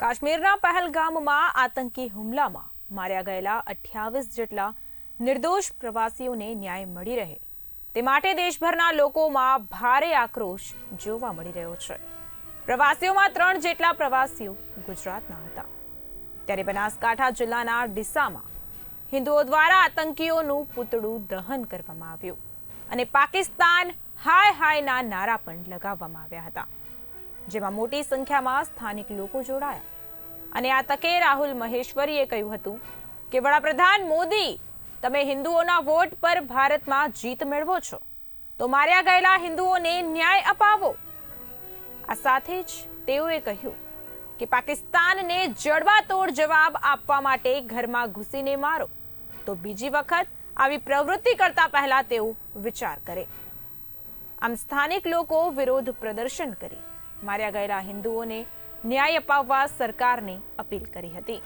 કાશ્મીરના પહેલગામમાં આતંકી હુમલામાં માર્યા ગયેલા અઠ્યાવીસ જેટલા નિર્દોષ પ્રવાસીઓને ન્યાય મળી રહે. તે માટે દેશભરના લોકોમાં ભારે આક્રોશ જોવા મળી રહ્યો છે. પ્રવાસીઓમાં ત્રણ જેટલા પ્રવાસીઓ ગુજરાતના હતા. ત્યારે બનાસકાંઠા જિલ્લાના ડીસામાં હિન્દુઓ દ્વારા આતંકીઓનું પૂતળું દહન કરવામાં આવ્યું અને પાકિસ્તાન હાય હાયના નારા પણ લગાવવામાં આવ્યા હતા. જેમાં મોટી સંખ્યામાં સ્થાનિક લોકો જોડાયા. અને આ તકે રાહુલ મહેશ્વરીએ કહ્યું હતું કે, વડાપ્રધાન મોદી, તમે હિન્દુઓના વોટ પર ભારતમાં જીત મેળવો છો. તો માર્યા ગયેલા હિન્દુઓને ન્યાય અપાવો. આ સાથે જ તેઓએ કહ્યું કે, પાકિસ્તાનને જડબાતોડ જવાબ આપવા માટે ઘરમાં ઘૂસીને મારો. તો બીજી વખત આવી પ્રવૃત્તિ કરતા પહેલા તેઓ વિચાર કરે. આમ સ્થાનિક લોકો વિરોધ પ્રદર્શન કરી. માર્યા ગયેલા હિન્દુઓને ન્યાય અપાવવા સરકારને અપીલ કરી હતી.